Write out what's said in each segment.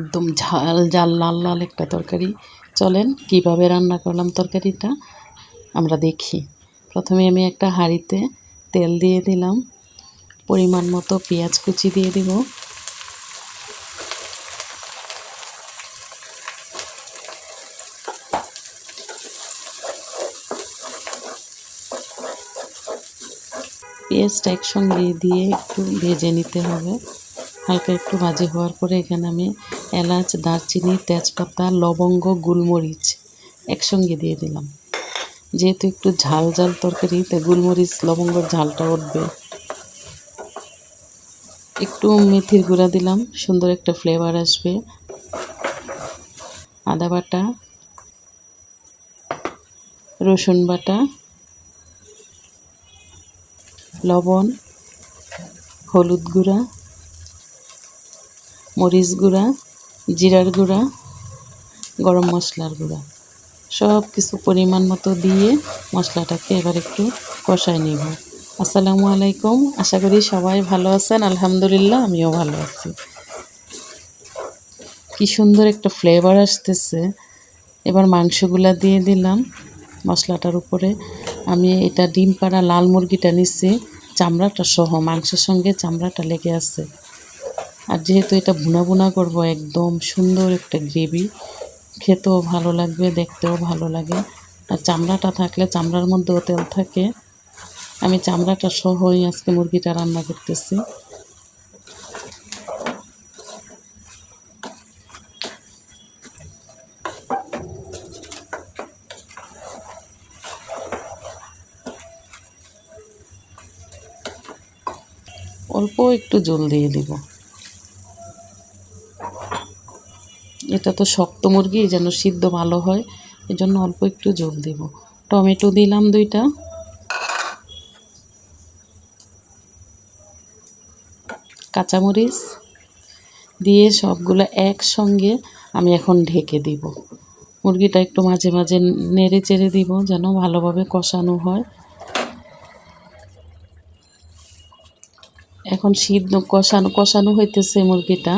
একদম ঝাল ঝাল, লাল লাল একটা তরকারি। চলেন, কীভাবে রান্না করলাম তরকারিটা, আমরা দেখি। প্রথমে আমি একটা হাঁড়িতে তেল দিয়ে দিলাম। পরিমাণ মতো পেঁয়াজ কুচি দিয়ে দিব। পেঁয়াজটা একসঙ্গে দিয়ে একটু ভেজে নিতে হবে। হালকা একটু ভাজি হওয়ার পরে এখানে আমি এলাচ, দারচিনি, তেজপাতা, লবঙ্গ, গোলমরিচ একসঙ্গে দিয়ে দিলাম। যেহেতু একটু ঝাল ঝাল তরকারি তাই গোলমরিচ, লবঙ্গর ঝালটা উঠবে। একটু মেথির গুঁড়া দিলাম, সুন্দর একটা ফ্লেভার আসবে। আদা বাটা, রসুন বাটা, লবণ, হলুদ গুঁড়া মরিচ গুঁড়া, জিরার গুঁড়া, গরম মশলার গুঁড়া। সব কিছু পরিমাণ মতো দিয়ে মশলাটাকে এবার একটু কষায় নিব। আসসালামু আলাইকুম। আশা করি সবাই ভালো আছেন। আলহামদুলিল্লাহ, আমিও ভালো আছি। কি সুন্দর একটা ফ্লেভার আসতেছে। এবার মাংসগুলা দিয়ে দিলাম। মশলাটার উপরে আমি এটা ডিম পাড়া লাল মুরগিটা নিচ্ছি চামড়াটা সহ, মাংসের সঙ্গে চামড়াটা লেগে আছে। আর যেহেতু এটা ভুনা ভুনা করব, একদম সুন্দর একটা গ্রেভি, খেতেও ভালো লাগবে, দেখতেও ভালো লাগে। আর চামড়াটা থাকলে, চামড়ার মধ্যেও তেল থাকে। আমি চামড়াটা সহই আজকে মুরগিটা রান্না করতেছি। অল্প একটু জল দিয়ে দিব। এটা তো শক্ত মুরগি যেন সিদ্ধ ভালো হয়। এই জন্য অল্প একটু জল দিব। টমেটো দিলাম দুইটা। কাঁচামরিচ দিয়ে সবগুলো একসঙ্গে আমি এখন ঢেকে দিব। মুরগিটা একটু মাঝে মাঝে নেড়ে চেড়ে দিব, যেন ভালোভাবে কষানো হয়। এখন সিদ্ধ কষানো কষানো হইতেছে মুরগিটা।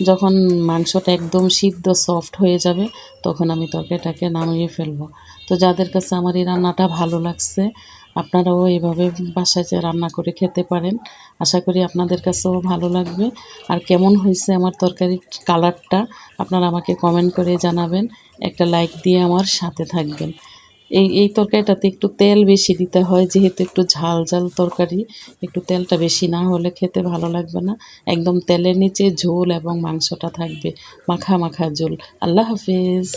যখন মাংসটা একদম সিদ্ধ সফট হয়ে যাবে, তখন আমি তরকারিটাকে নামিয়ে ফেলব। তো যাদের কাছে আমার এই রান্নাটা ভালো লাগছে, আপনারাও এভাবে বাসায় রান্না করে খেতে পারেন। আশা করি আপনাদের কাছেও ভালো লাগবে। আর কেমন হয়েছে আমার তরকারির কালারটা আপনারা আমাকে কমেন্ট করে জানাবেন। একটা লাইক দিয়ে আমার সাথে থাকবেন। এই এই তরকারিটাতে একটু তেল বেশি দিতে হয়, যেহেতু একটু ঝাল ঝাল তরকারি, একটু তেলটা বেশি না হলে খেতে ভালো লাগবে না। একদম তেলের নিচে ঝোল এবং মাংসটা থাকবে, মাখা মাখা ঝোল। আল্লাহ হাফিজ।